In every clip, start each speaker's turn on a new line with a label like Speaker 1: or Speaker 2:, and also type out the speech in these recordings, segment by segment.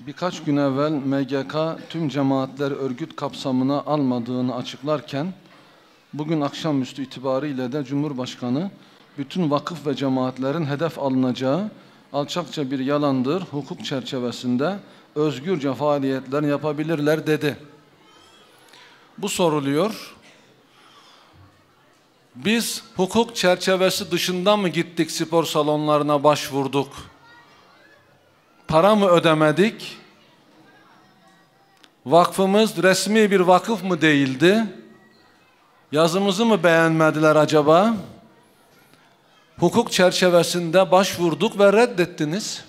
Speaker 1: birkaç gün evvel MGK tüm cemaatler örgüt kapsamına almadığını açıklarken bugün akşamüstü itibariyle de Cumhurbaşkanı bütün vakıf ve cemaatlerin hedef alınacağı alçakça bir yalandır, hukuk çerçevesinde özgürce faaliyetler yapabilirler dedi. Bu soruluyor. Biz hukuk çerçevesi dışında mı gittik spor salonlarına başvurduk? Para mı ödemedik? Vakfımız resmi bir vakıf mı değildi? Yazımızı mı beğenmediler acaba? Hukuk çerçevesinde başvurduk ve reddettiniz.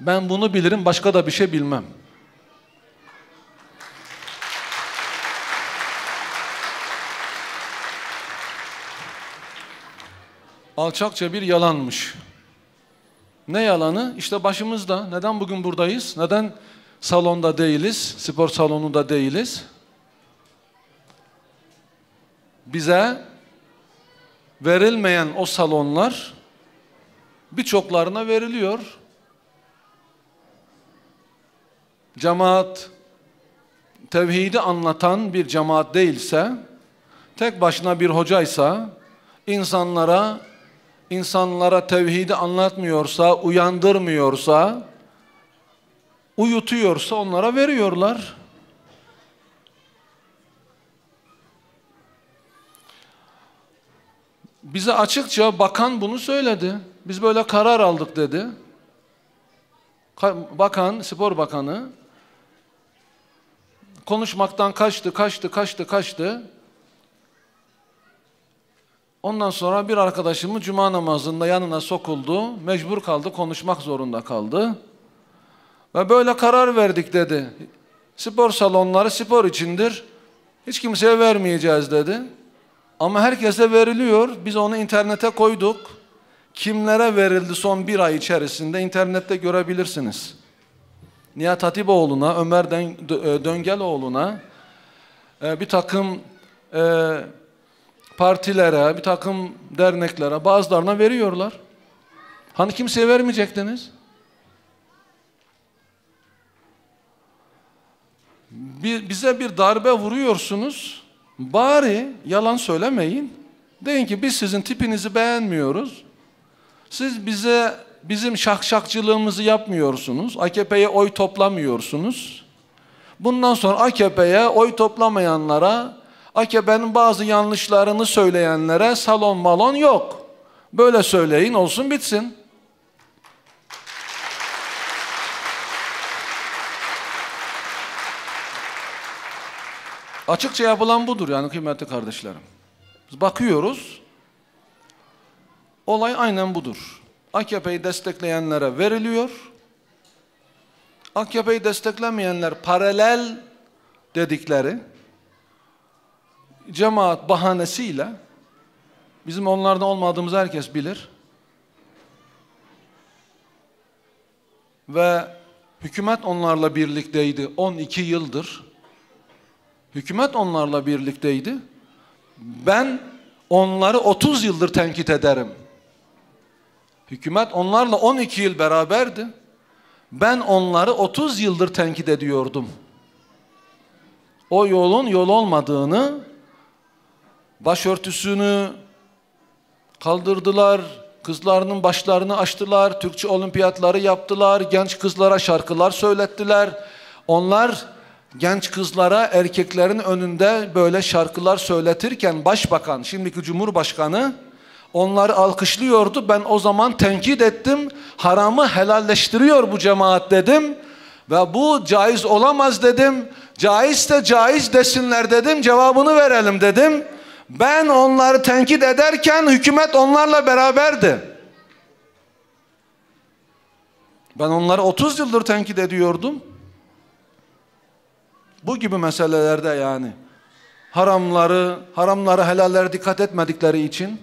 Speaker 1: Ben bunu bilirim, başka da bir şey bilmem. Alçakça bir yalanmış. Ne yalanı? İşte başımızda. Neden bugün buradayız? Neden salonda değiliz? Spor salonunda değiliz? Bize verilmeyen o salonlar birçoklarına veriliyor. Cemaat tevhidi anlatan bir cemaat değilse, tek başına bir hocaysa, insanlara insanlara tevhidi anlatmıyorsa, uyandırmıyorsa, uyutuyorsa onlara veriyorlar. Bize açıkça bakan bunu söyledi. Biz böyle karar aldık dedi. Bakan, spor bakanı konuşmaktan kaçtı, kaçtı, kaçtı, kaçtı. Ondan sonra bir arkadaşımı cuma namazında yanına sokuldu. Mecbur kaldı, konuşmak zorunda kaldı. Ve böyle karar verdik dedi. Spor salonları spor içindir. Hiç kimseye vermeyeceğiz dedi. Ama herkese veriliyor. Biz onu internete koyduk. Kimlere verildi son bir ay içerisinde internette görebilirsiniz. Nihat Hatipoğlu'na, Ömer Döngeloğlu'na e, bir takım e, partilere, bir takım derneklere, bazılarına veriyorlar. Hani kimseye vermeyecektiniz? bize bir darbe vuruyorsunuz. Bari yalan söylemeyin. Deyin ki biz sizin tipinizi beğenmiyoruz. Siz bize bizim şakşakçılığımızı yapmıyorsunuz. AKP'ye oy toplamıyorsunuz. Bundan sonra AKP'ye oy toplamayanlara, AKP'nin bazı yanlışlarını söyleyenlere salon malon yok. Böyle söyleyin olsun bitsin. Açıkça yapılan budur yani kıymetli kardeşlerim. Biz bakıyoruz, olay aynen budur. AKP'yi destekleyenlere veriliyor, AKP'yi desteklemeyenler paralel dedikleri cemaat bahanesiyle bizim onlardan olmadığımızı herkes bilir. Ve hükümet onlarla birlikteydi 12 yıldır. Hükümet onlarla birlikteydi. Ben onları 30 yıldır tenkit ederim. Hükümet onlarla 12 yıl beraberdi. Ben onları 30 yıldır tenkit ediyordum. O yolun yol olmadığını, başörtüsünü kaldırdılar, kızlarının başlarını açtılar, Türkçe olimpiyatları yaptılar, genç kızlara şarkılar söylettiler. Onlar genç kızlara erkeklerin önünde böyle şarkılar söyletirken başbakan, şimdiki cumhurbaşkanı onları alkışlıyordu. Ben o zaman tenkit ettim. Haramı helalleştiriyor bu cemaat dedim. Ve bu caiz olamaz dedim. Caizse caiz desinler dedim. Cevabını verelim dedim. Ben onları tenkit ederken hükümet onlarla beraberdi. Ben onları 30 yıldır tenkit ediyordum. Bu gibi meselelerde yani haramları, haramları helallere dikkat etmedikleri için,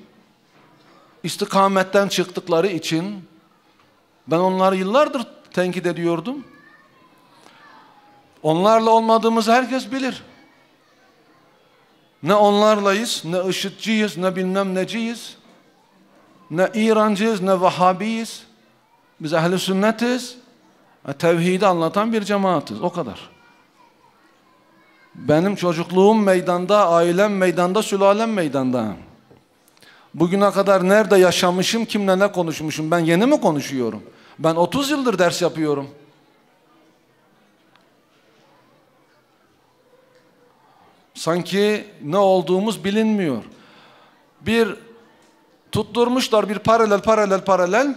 Speaker 1: istikametten çıktıkları için ben onları yıllardır tenkit ediyordum. Onlarla olmadığımızı herkes bilir. Ne onlarlayız, ne IŞİD'ciyiz, ne bilmem neciyiz. Ne İrancıyız, ne Vahhabiyiz. Biz ehli sünnetiz. Tevhidi anlatan bir cemaatiz. O kadar. Benim çocukluğum meydanda, ailem meydanda, sülalem meydanda. Bugüne kadar nerede yaşamışım, kimle ne konuşmuşum? Ben yeni mi konuşuyorum? Ben 30 yıldır ders yapıyorum. Sanki ne olduğumuz bilinmiyor. Bir tutturmuşlar bir paralel paralel paralel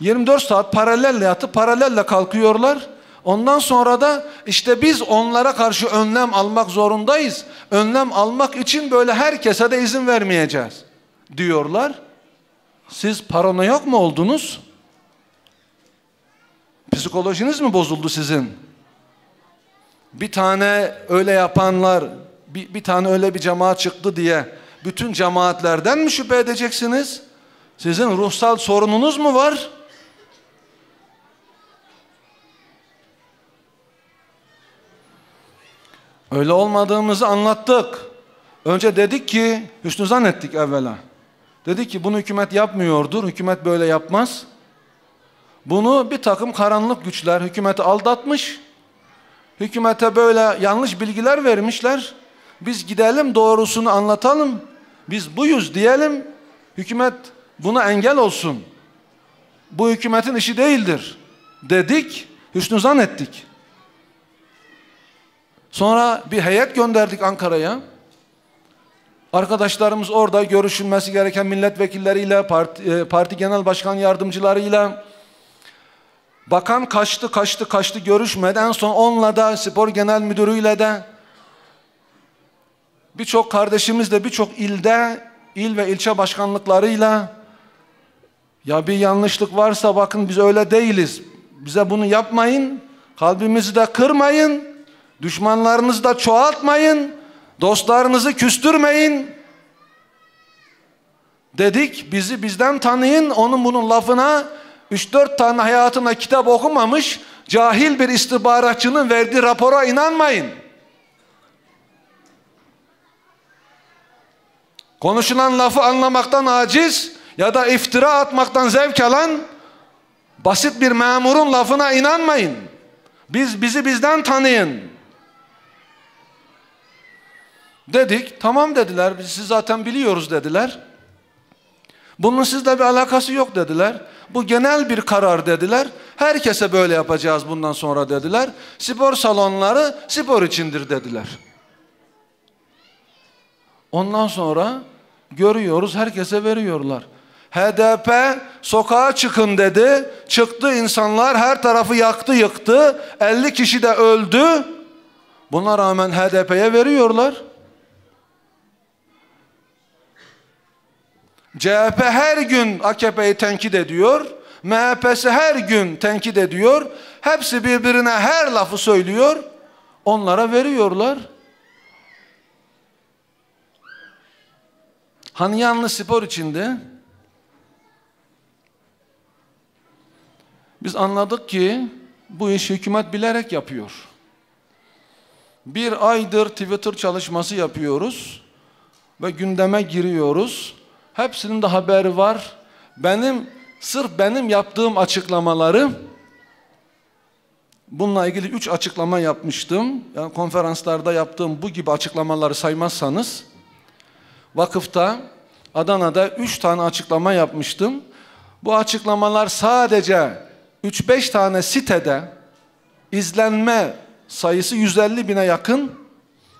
Speaker 1: 24 saat paralelle yatıp paralelle kalkıyorlar. Ondan sonra da işte biz onlara karşı önlem almak zorundayız. Önlem almak için böyle herkese de izin vermeyeceğiz diyorlar. Siz paranoyak mı oldunuz? Psikolojiniz mi bozuldu sizin? Bir tane öyle yapanlar, bir, bir tane öyle bir cemaat çıktı diye bütün cemaatlerden mi şüphe edeceksiniz? Sizin ruhsal sorununuz mu var? Öyle olmadığımızı anlattık. Önce dedik ki, hüsnü zannettik evvela. Dedik ki bunu hükümet yapmıyordur, hükümet böyle yapmaz. Bunu bir takım karanlık güçler hükümeti aldatmış. Hükümete böyle yanlış bilgiler vermişler. Biz gidelim doğrusunu anlatalım. Biz buyuz diyelim. Hükümet buna engel olsun. Bu hükümetin işi değildir. Dedik, hüsnü ettik. Sonra bir heyet gönderdik Ankara'ya. Arkadaşlarımız orada görüşülmesi gereken milletvekilleriyle, parti, e, parti genel başkan yardımcılarıyla bakan kaçtı, kaçtı, kaçtı görüşmedi. En son onunla da spor genel müdürüyle de birçok kardeşimiz de birçok ilde, il ve ilçe başkanlıklarıyla ya bir yanlışlık varsa bakın biz öyle değiliz. Bize bunu yapmayın. Kalbimizi de kırmayın. Düşmanlarınızı da çoğaltmayın. Dostlarınızı küstürmeyin. Dedik bizi bizden tanıyın. Onun bunun lafına 3-4 tane hayatına kitap okumamış cahil bir istihbaratçının verdiği rapora inanmayın. Konuşulan lafı anlamaktan aciz ya da iftira atmaktan zevk alan basit bir memurun lafına inanmayın. Biz bizi bizden tanıyın. Dedik, tamam dediler, biz siz zaten biliyoruz dediler. Bunun sizle bir alakası yok dediler. Bu genel bir karar dediler. Herkese böyle yapacağız bundan sonra dediler. Spor salonları spor içindir dediler. Ondan sonra görüyoruz herkese veriyorlar. HDP sokağa çıkın dedi. Çıktı insanlar her tarafı yaktı yıktı. 50 kişi de öldü. Buna rağmen HDP'ye veriyorlar. CHP her gün AKP'yi tenkit ediyor. MHP'si her gün tenkit ediyor. Hepsi birbirine her lafı söylüyor. Onlara veriyorlar. Hani yalnız spor içinde biz anladık ki bu iş hükümet bilerek yapıyor. Bir aydır Twitter çalışması yapıyoruz ve gündeme giriyoruz. Hepsinin de haberi var. Benim sırf benim yaptığım açıklamaları bununla ilgili üç açıklama yapmıştım. Yani konferanslarda yaptığım bu gibi açıklamaları saymazsanız vakıfta Adana'da üç tane açıklama yapmıştım. Bu açıklamalar sadece 3-5 tane sitede izlenme sayısı 150 bine yakın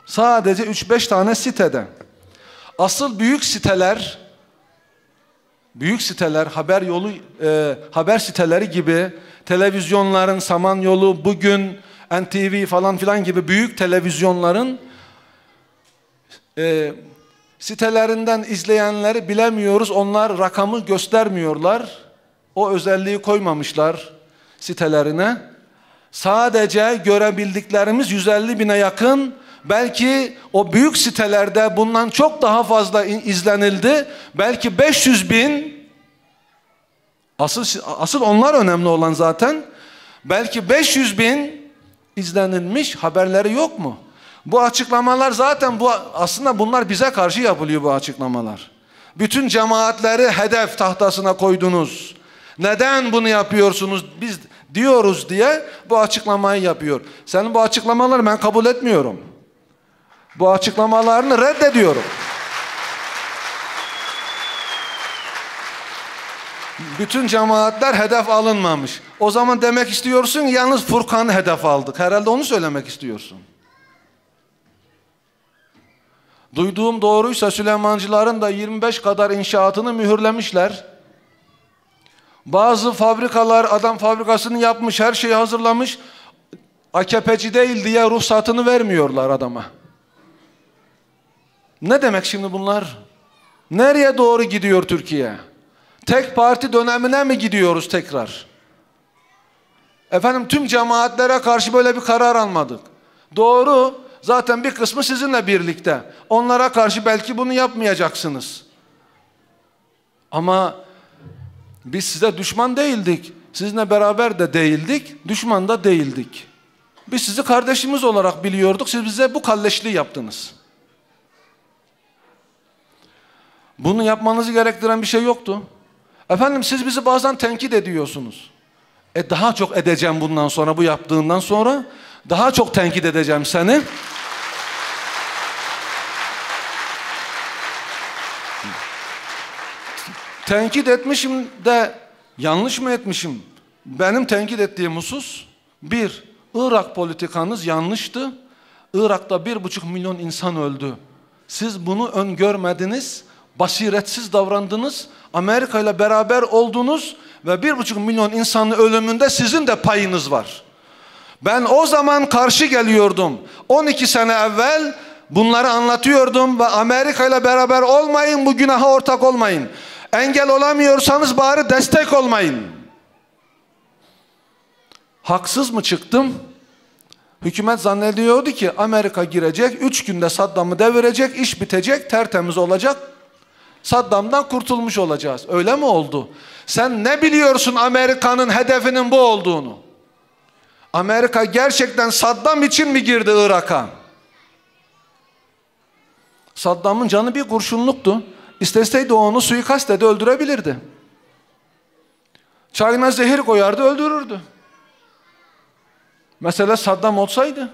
Speaker 1: sadece 3-5 tane sitede. Asıl büyük siteler büyük siteler, haber yolu, e, haber siteleri gibi televizyonların, Samanyolu, Bugün, NTV falan filan gibi büyük televizyonların e, sitelerinden izleyenleri bilemiyoruz. Onlar rakamı göstermiyorlar. O özelliği koymamışlar sitelerine. Sadece görebildiklerimiz 150 bine yakın Belki o büyük sitelerde bundan çok daha fazla izlenildi. Belki 500 bin asıl, asıl onlar önemli olan zaten. Belki 500 bin izlenilmiş haberleri yok mu? Bu açıklamalar zaten bu aslında bunlar bize karşı yapılıyor bu açıklamalar. Bütün cemaatleri hedef tahtasına koydunuz. Neden bunu yapıyorsunuz? Biz diyoruz diye bu açıklamayı yapıyor. Senin bu açıklamaları ben kabul etmiyorum. Bu açıklamalarını reddediyorum. Bütün cemaatler hedef alınmamış. O zaman demek istiyorsun yalnız Furkan'ı hedef aldık. Herhalde onu söylemek istiyorsun. Duyduğum doğruysa Süleymancıların da 25 kadar inşaatını mühürlemişler. Bazı fabrikalar adam fabrikasını yapmış, her şeyi hazırlamış. AKP'ci değil diye ruhsatını vermiyorlar adama. Ne demek şimdi bunlar? Nereye doğru gidiyor Türkiye? Tek parti dönemine mi gidiyoruz tekrar? Efendim tüm cemaatlere karşı böyle bir karar almadık. Doğru. Zaten bir kısmı sizinle birlikte. Onlara karşı belki bunu yapmayacaksınız. Ama biz size düşman değildik. Sizinle beraber de değildik. Düşman da değildik. Biz sizi kardeşimiz olarak biliyorduk. Siz bize bu kalleşliği yaptınız. Bunu yapmanızı gerektiren bir şey yoktu. Efendim siz bizi bazen tenkit ediyorsunuz. E daha çok edeceğim bundan sonra bu yaptığından sonra. Daha çok tenkit edeceğim seni. tenkit etmişim de yanlış mı etmişim? Benim tenkit ettiğim husus bir, Irak politikanız yanlıştı. Irak'ta bir buçuk milyon insan öldü. Siz bunu öngörmediniz, basiretsiz davrandınız, Amerika ile beraber oldunuz ve bir buçuk milyon insanın ölümünde sizin de payınız var. Ben o zaman karşı geliyordum. 12 sene evvel bunları anlatıyordum ve Amerika ile beraber olmayın, bu günaha ortak olmayın. Engel olamıyorsanız bari destek olmayın. Haksız mı çıktım? Hükümet zannediyordu ki Amerika girecek, üç günde Saddam'ı devirecek, iş bitecek, tertemiz olacak. Saddam'dan kurtulmuş olacağız. Öyle mi oldu? Sen ne biliyorsun Amerika'nın hedefinin bu olduğunu? Amerika gerçekten Saddam için mi girdi Irak'a? Saddam'ın canı bir kurşunluktu. İsteseydi onu suikast ede öldürebilirdi. Çayına zehir koyardı öldürürdü. Mesela Saddam olsaydı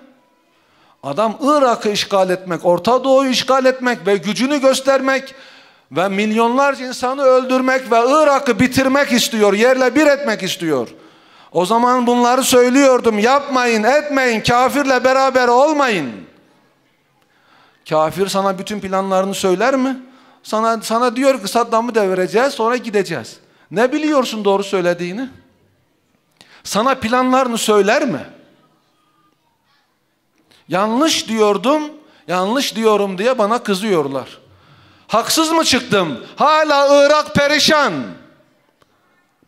Speaker 1: adam Irak'ı işgal etmek, Orta Doğu'yu işgal etmek ve gücünü göstermek ve milyonlarca insanı öldürmek ve Irak'ı bitirmek istiyor, yerle bir etmek istiyor. O zaman bunları söylüyordum. Yapmayın, etmeyin, kafirle beraber olmayın. Kafir sana bütün planlarını söyler mi? Sana, sana diyor ki Saddam'ı devireceğiz sonra gideceğiz. Ne biliyorsun doğru söylediğini? Sana planlarını söyler mi? Yanlış diyordum, yanlış diyorum diye bana kızıyorlar. Haksız mı çıktım? Hala Irak perişan.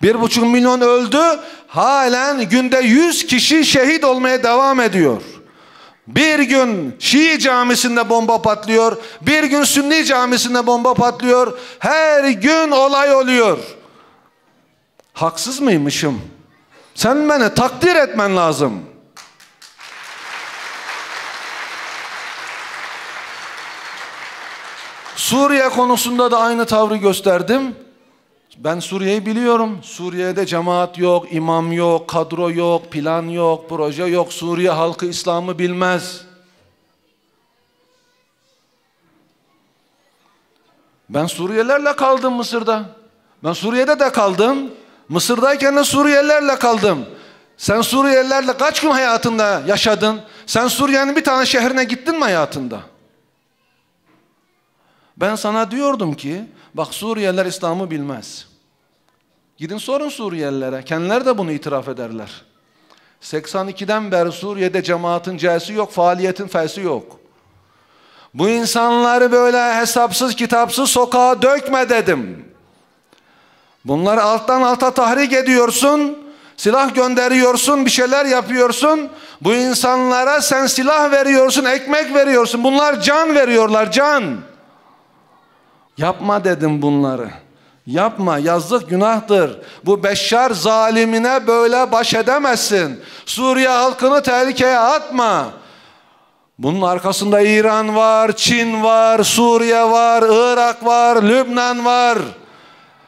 Speaker 1: Bir buçuk milyon öldü. Halen günde yüz kişi şehit olmaya devam ediyor. Bir gün Şii camisinde bomba patlıyor. Bir gün Sünni camisinde bomba patlıyor. Her gün olay oluyor. Haksız mıymışım? Sen beni takdir etmen lazım. Suriye konusunda da aynı tavrı gösterdim. Ben Suriye'yi biliyorum. Suriye'de cemaat yok, imam yok, kadro yok, plan yok, proje yok. Suriye halkı İslam'ı bilmez. Ben Suriyelilerle kaldım Mısır'da. Ben Suriye'de de kaldım. Mısır'dayken de Suriyelilerle kaldım. Sen Suriyelilerle kaç gün hayatında yaşadın? Sen Suriye'nin bir tane şehrine gittin mi hayatında? Ben sana diyordum ki bak Suriyeliler İslam'ı bilmez. Gidin sorun Suriyelilere. Kendileri de bunu itiraf ederler. 82'den beri Suriye'de cemaatin c'si yok, faaliyetin f'si yok. Bu insanları böyle hesapsız kitapsız sokağa dökme dedim. Bunları alttan alta tahrik ediyorsun, silah gönderiyorsun, bir şeyler yapıyorsun. Bu insanlara sen silah veriyorsun, ekmek veriyorsun. Bunlar can veriyorlar, can. Yapma dedim bunları. Yapma yazık günahtır. Bu beşşar zalimine böyle baş edemezsin. Suriye halkını tehlikeye atma. Bunun arkasında İran var, Çin var, Suriye var, Irak var, Lübnan var.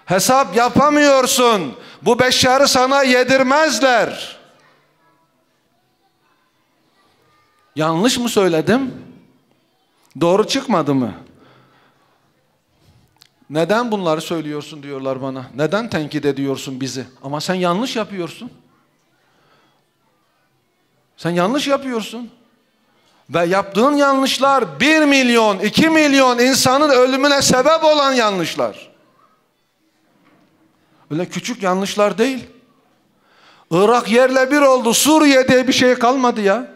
Speaker 1: Hesap yapamıyorsun. Bu beşarı sana yedirmezler. Yanlış mı söyledim? Doğru çıkmadı mı? Neden bunları söylüyorsun diyorlar bana. Neden tenkit ediyorsun bizi? Ama sen yanlış yapıyorsun. Sen yanlış yapıyorsun. Ve yaptığın yanlışlar bir milyon, iki milyon insanın ölümüne sebep olan yanlışlar. Öyle küçük yanlışlar değil. Irak yerle bir oldu. Suriye diye bir şey kalmadı ya.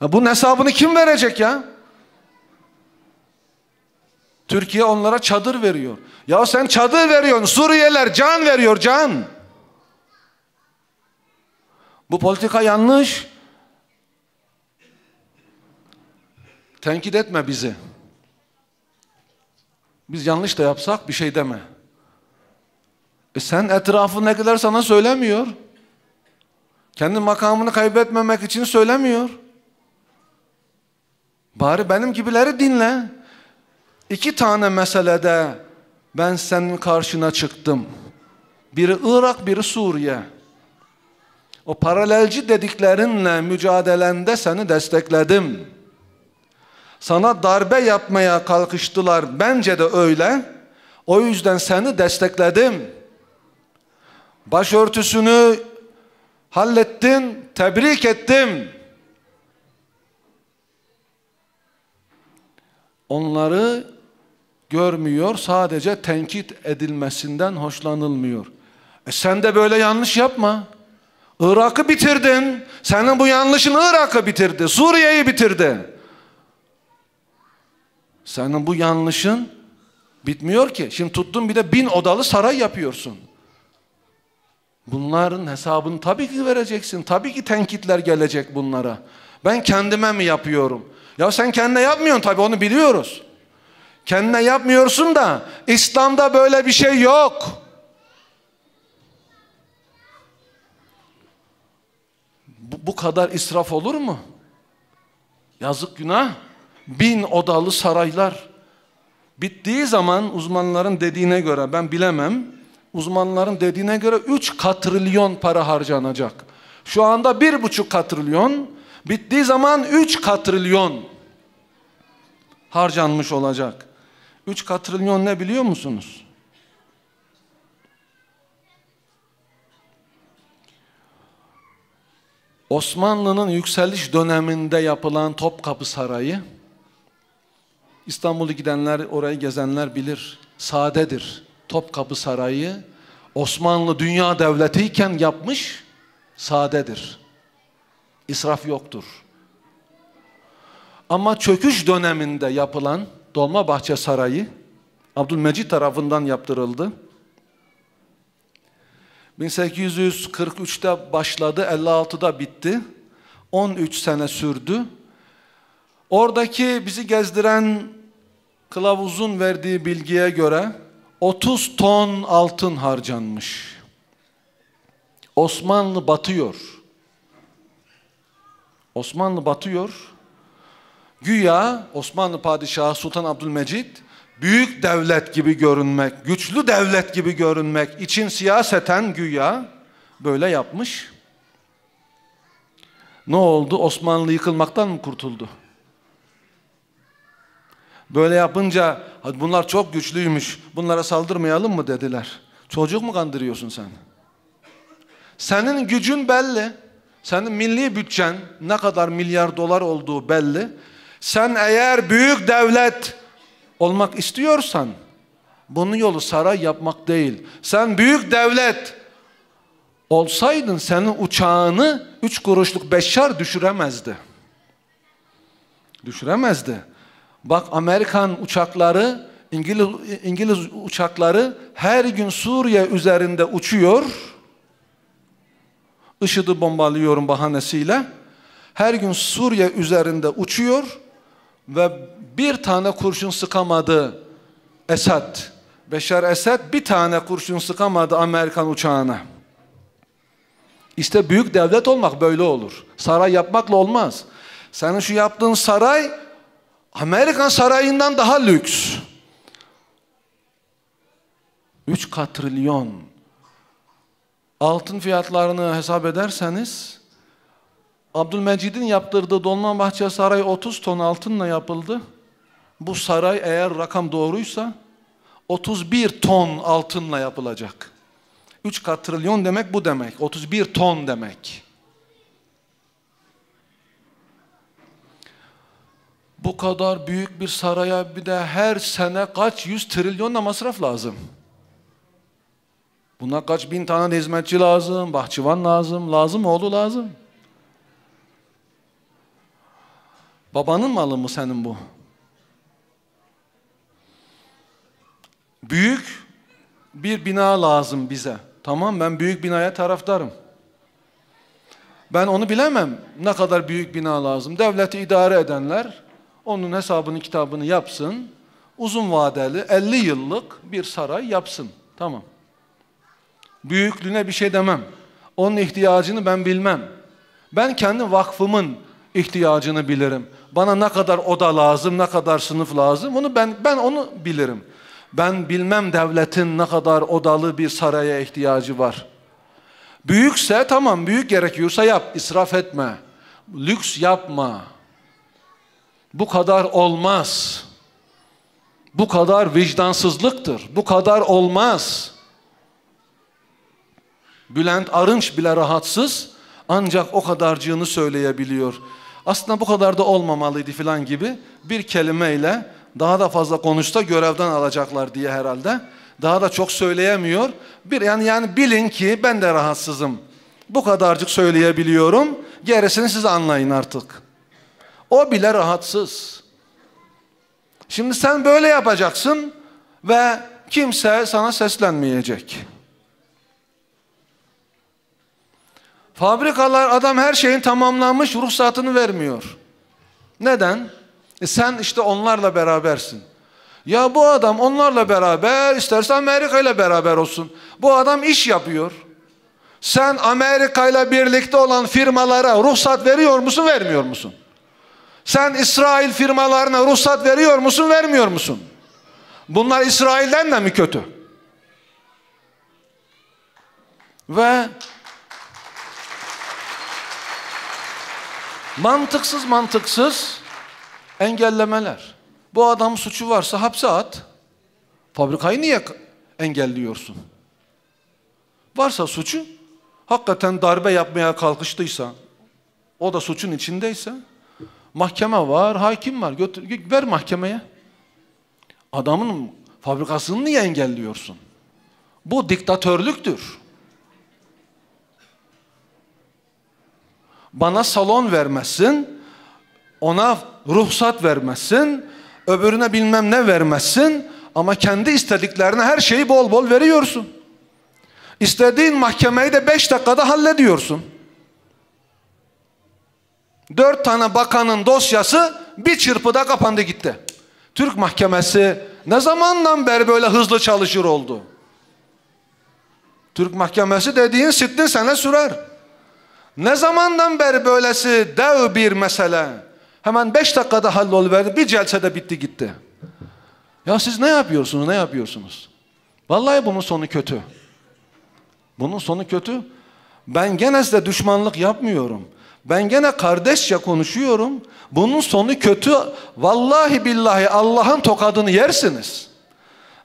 Speaker 1: ya bunun hesabını kim verecek ya? Türkiye onlara çadır veriyor. Ya sen çadır veriyorsun. Suriyeliler can veriyor can. Bu politika yanlış. Tenkit etme bizi. Biz yanlış da yapsak bir şey deme. E sen etrafındakiler sana söylemiyor. Kendi makamını kaybetmemek için söylemiyor. Bari benim gibileri dinle. İki tane meselede ben senin karşına çıktım. Biri Irak, biri Suriye. O paralelci dediklerinle mücadelende seni destekledim. Sana darbe yapmaya kalkıştılar. Bence de öyle. O yüzden seni destekledim. Başörtüsünü hallettin, tebrik ettim. Onları görmüyor, sadece tenkit edilmesinden hoşlanılmıyor. E sen de böyle yanlış yapma. Irak'ı bitirdin. Senin bu yanlışın Irak'ı bitirdi. Suriye'yi bitirdi. Senin bu yanlışın bitmiyor ki. Şimdi tuttun bir de bin odalı saray yapıyorsun. Bunların hesabını tabii ki vereceksin. Tabii ki tenkitler gelecek bunlara. Ben kendime mi yapıyorum? Ya sen kendine yapmıyorsun tabii onu biliyoruz. Kendine yapmıyorsun da İslam'da böyle bir şey yok. Bu, bu kadar israf olur mu? Yazık günah. Bin odalı saraylar. Bittiği zaman uzmanların dediğine göre ben bilemem. Uzmanların dediğine göre 3 katrilyon para harcanacak. Şu anda bir buçuk katrilyon. Bittiği zaman 3 katrilyon harcanmış olacak. 3 katrilyon ne biliyor musunuz? Osmanlı'nın yükseliş döneminde yapılan Topkapı Sarayı, İstanbul'a gidenler, orayı gezenler bilir, sadedir. Topkapı Sarayı, Osmanlı dünya devletiyken yapmış, sadedir. İsraf yoktur. Ama çöküş döneminde yapılan Dolmabahçe Sarayı, Abdülmecit tarafından yaptırıldı. 1843'te başladı, 56'da bitti. 13 sene sürdü. Oradaki bizi gezdiren kılavuzun verdiği bilgiye göre 30 ton altın harcanmış. Osmanlı batıyor. Osmanlı batıyor. Güya Osmanlı Padişahı Sultan Abdülmecit büyük devlet gibi görünmek, güçlü devlet gibi görünmek için siyaseten güya böyle yapmış. Ne oldu? Osmanlı yıkılmaktan mı kurtuldu? Böyle yapınca bunlar çok güçlüymüş, bunlara saldırmayalım mı dediler. Çocuk mu kandırıyorsun sen? Senin gücün belli. Senin milli bütçen ne kadar milyar dolar olduğu belli. Sen eğer büyük devlet olmak istiyorsan bunun yolu saray yapmak değil. Sen büyük devlet olsaydın senin uçağını üç kuruşluk beşer düşüremezdi. Düşüremezdi. Bak Amerikan uçakları, İngiliz, İngiliz uçakları her gün Suriye üzerinde uçuyor. IŞİD'i bombalıyorum bahanesiyle. Her gün Suriye üzerinde uçuyor ve bir tane kurşun sıkamadı Esad. Beşar Esad bir tane kurşun sıkamadı Amerikan uçağına. İşte büyük devlet olmak böyle olur. Saray yapmakla olmaz. Senin şu yaptığın saray Amerikan sarayından daha lüks. 3 katrilyon. altın fiyatlarını hesap ederseniz Abdülmecid'in yaptırdığı Dolmabahçe Sarayı 30 ton altınla yapıldı. Bu saray eğer rakam doğruysa 31 ton altınla yapılacak. 3 kat trilyon demek bu demek. 31 ton demek. Bu kadar büyük bir saraya bir de her sene kaç yüz trilyonla masraf lazım. Buna kaç bin tane hizmetçi lazım, bahçıvan lazım, lazım oğlu lazım. Babanın malı mı senin bu? Büyük bir bina lazım bize. Tamam ben büyük binaya taraftarım. Ben onu bilemem ne kadar büyük bina lazım. Devleti idare edenler onun hesabını kitabını yapsın. Uzun vadeli 50 yıllık bir saray yapsın. Tamam. Büyüklüğüne bir şey demem. Onun ihtiyacını ben bilmem. Ben kendi vakfımın ihtiyacını bilirim. Bana ne kadar oda lazım, ne kadar sınıf lazım onu ben ben onu bilirim. Ben bilmem devletin ne kadar odalı bir saraya ihtiyacı var. Büyükse tamam büyük gerekiyorsa yap, israf etme. Lüks yapma. Bu kadar olmaz. Bu kadar vicdansızlıktır. Bu kadar olmaz. Bülent Arınç bile rahatsız ancak o kadarcığını söyleyebiliyor. Aslında bu kadar da olmamalıydı filan gibi bir kelimeyle daha da fazla konuşsa görevden alacaklar diye herhalde. Daha da çok söyleyemiyor. Bir yani yani bilin ki ben de rahatsızım. Bu kadarcık söyleyebiliyorum. Gerisini siz anlayın artık. O bile rahatsız. Şimdi sen böyle yapacaksın ve kimse sana seslenmeyecek. Fabrikalar adam her şeyin tamamlanmış ruhsatını vermiyor. Neden? E sen işte onlarla berabersin. Ya bu adam onlarla beraber isterse Amerika ile beraber olsun. Bu adam iş yapıyor. Sen Amerika ile birlikte olan firmalara ruhsat veriyor musun vermiyor musun? Sen İsrail firmalarına ruhsat veriyor musun vermiyor musun? Bunlar İsrail'den de mi kötü? Ve mantıksız mantıksız engellemeler. Bu adam suçu varsa hapse at. Fabrikayı niye engelliyorsun? Varsa suçu, hakikaten darbe yapmaya kalkıştıysa, o da suçun içindeyse, mahkeme var, hakim var, götür, ver mahkemeye. Adamın fabrikasını niye engelliyorsun? Bu diktatörlüktür. Bana salon vermezsin, ona ruhsat vermezsin, öbürüne bilmem ne vermezsin ama kendi istediklerine her şeyi bol bol veriyorsun. İstediğin mahkemeyi de beş dakikada hallediyorsun. Dört tane bakanın dosyası bir çırpıda kapandı gitti. Türk mahkemesi ne zamandan beri böyle hızlı çalışır oldu? Türk mahkemesi dediğin sittin sene sürer. Ne zamandan beri böylesi dev bir mesele hemen beş dakikada halloluverdi bir celsede bitti gitti. Ya siz ne yapıyorsunuz ne yapıyorsunuz? Vallahi bunun sonu kötü. Bunun sonu kötü. Ben gene size düşmanlık yapmıyorum. Ben gene kardeşçe konuşuyorum. Bunun sonu kötü. Vallahi billahi Allah'ın tokadını yersiniz.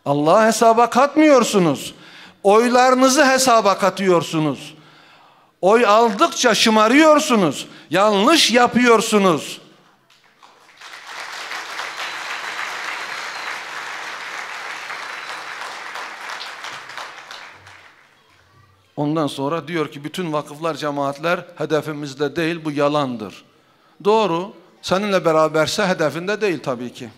Speaker 1: Allah'a hesaba katmıyorsunuz. Oylarınızı hesaba katıyorsunuz. Oy aldıkça şımarıyorsunuz. Yanlış yapıyorsunuz. Ondan sonra diyor ki bütün vakıflar, cemaatler hedefimizde değil bu yalandır. Doğru. Seninle beraberse hedefinde değil tabii ki.